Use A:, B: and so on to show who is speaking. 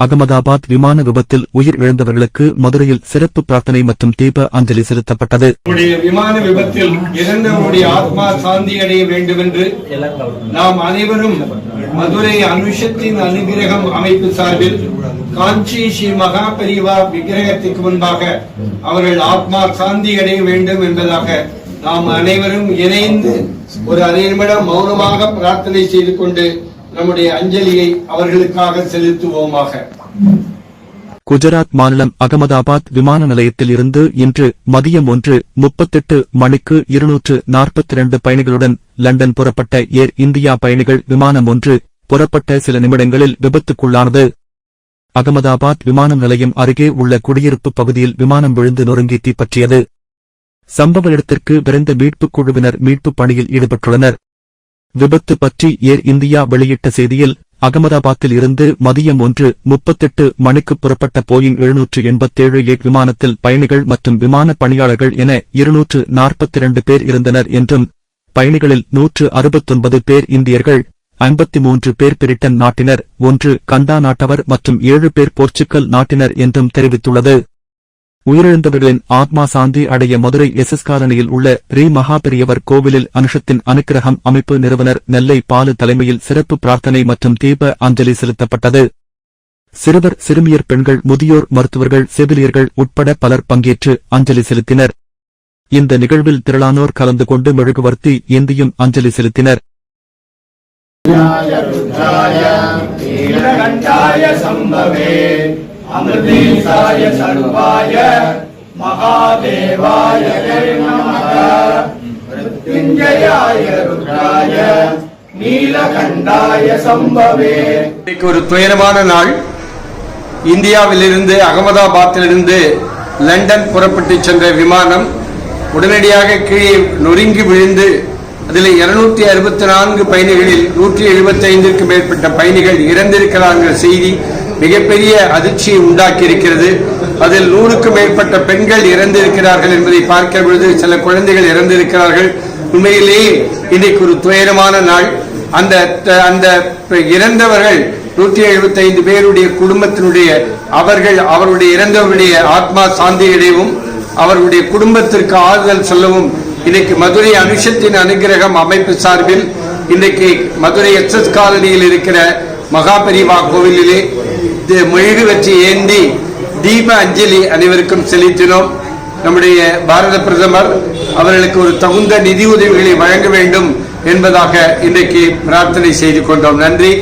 A: அகமதாபாத் விமான விபத்தில் உயிர் இழந்தவர்களுக்கு மதுரையில் சிறப்பு பிரார்த்தனை மற்றும் தீப அஞ்சலி செலுத்தப்பட்டது.
B: விமான விபத்தில் இறந்தவருடைய ஆத்மா சாந்தி அடைய வேண்டும் என்று நாம் அனைவரும் மதுரை அனுஷத்தின் அனுகிரகம் அமைப்பு சார்பில் காஞ்சி ஸ்ரீ மகா பெரிவா விக்கிரகத்துக்கு முன்பாக அவர்கள் ஆத்மா சாந்தி அடைய வேண்டும் என்பதாக நாம் அனைவரும் இணைந்து ஒரு அரை நிமிடம் மௌனமாக பிரார்த்தனை செய்து கொண்டு நம்முடைய அஞ்சலியை அவர்களுக்காக செலுத்துவோமாக.
A: குஜராத் மாநிலம் அகமதாபாத் விமான நிலையத்தில் இருந்து இன்று மதியம் ஒன்று முப்பத்தெட்டு மணிக்கு இருநூற்று நாற்பத்தி இரண்டு பயணிகளுடன் லண்டன் புறப்பட்ட ஏர் இந்தியா பயணிகள் விமானம் ஒன்று புறப்பட்ட சில நிமிடங்களில் விபத்துக்குள்ளானது. அகமதாபாத் விமான நிலையம் அருகே உள்ள குடியிருப்பு பகுதியில் விமானம் விழுந்து நொறுங்கி தீப்பற்றியது. சம்பவ இடத்திற்கு விரைந்த மீட்புக் குழுவினர் மீட்புப் பணியில் ஈடுபட்டுள்ளனர். விபத்து பற்றி ஏர் இந்தியா வெளியிட்ட செய்தியில் அகமதாபாத்தில் இருந்து மதியம் ஒன்று முப்பத்தெட்டு மணிக்கு புறப்பட்ட போயிங் எழுநூற்று எண்பத்தேழு ஏ விமானத்தில் பயணிகள் மற்றும் விமான பணியாளர்கள் என இருநூற்று நாற்பத்தி இரண்டு பேர் இருந்தனர் என்றும் பயணிகளில் நூற்று அறுபத்தொன்பது பேர் இந்தியர்கள் ஐம்பத்தி மூன்று பேர் பிரிட்டன் நாட்டினர் ஒன்று கண்டா நாட்டவர் மற்றும் ஏழு பேர் போர்ச்சுக்கல் நாட்டினர் என்றும் தெரிவித்துள்ளது. உயிரிழந்தவர்களின் ஆத்மா சாந்தி அடைய மதுரை எஸ் எஸ் காலனியில் உள்ள ரீ மகாபெரியவர் கோவிலில் அனுஷத்தின் அனுக்கிரகம் அமைப்பு நிறுவனர் நெல்லை பாலு தலைமையில் சிறப்பு பிரார்த்தனை மற்றும் தீப அஞ்சலி செலுத்தப்பட்டது. சிறுவர் சிறுமியர் பெண்கள் முதியோர் மருத்துவர்கள் செவிலியர்கள் உட்பட பலர் பங்கேற்று அஞ்சலி செலுத்தினர். இந்த நிகழ்வில் திரளானோர் கலந்து கொண்டு மெழுகுவர்த்தி ஏந்தியும் அஞ்சலி செலுத்தினர்.
C: சம்பவே அமிர்தேசாய சர்வாய மகாதேவாய நமக. மிருத்யுஞ்சயாய ருத்ராய நீலகண்டாய சம்பவே.
B: இன்னைக்கு ஒரு துயரமான நாள். இந்தியாவிலிருந்து அகமதாபாத்திலிருந்து லண்டன் புறப்பட்டு சென்ற விமானம் உடனடியாக கீழே நொறுங்கி விழுந்து அதில் இருநூத்தி அறுபத்தி நான்கு பயணிகளில் நூற்றி எழுபத்தைந்திற்கு மேற்பட்ட பயணிகள் இறந்திருக்கிறார்கள் செய்தி. மிகப்பெரிய அதிர்ச்சியை உண்டாக்கி இருக்கிறது அதில் நூறுக்கும் மேற்பட்ட பெண்கள் இறந்திருக்கிறார்கள் என்பதை பார்க்கிற பொழுது சில குழந்தைகள் இறந்திருக்கிறார்கள். உண்மையிலேயே இன்றைக்கு ஒரு துயரமான நாள். அந்த அந்த இறந்தவர்கள் நூற்றி எழுபத்தி ஐந்து பேருடைய குடும்பத்தினுடைய அவர்கள் அவருடைய இறந்தவருடைய ஆத்மா சாந்தி அடையவும் அவருடைய குடும்பத்திற்கு ஆறுதல் சொல்லவும் இன்னைக்கு மதுரை அனுஷத்தின் அனுகிரகம் அமைப்பு சார்பில் இன்றைக்கு மதுரை எஸ் எஸ் காலனியில் இருக்கிற மகாபெரிவா கோவிலிலே மெழுகு வச்சு ஏந்தி தீப அஞ்சலி அனைவருக்கும் செலுத்தினோம். நம்முடைய பாரத பிரதமர் அவர்களுக்கு ஒரு தகுந்த நிதி உதவிகளை வழங்க வேண்டும் என்பதாக இன்றைக்கு பிரார்த்தனை செய்து கொண்டோம். நன்றி.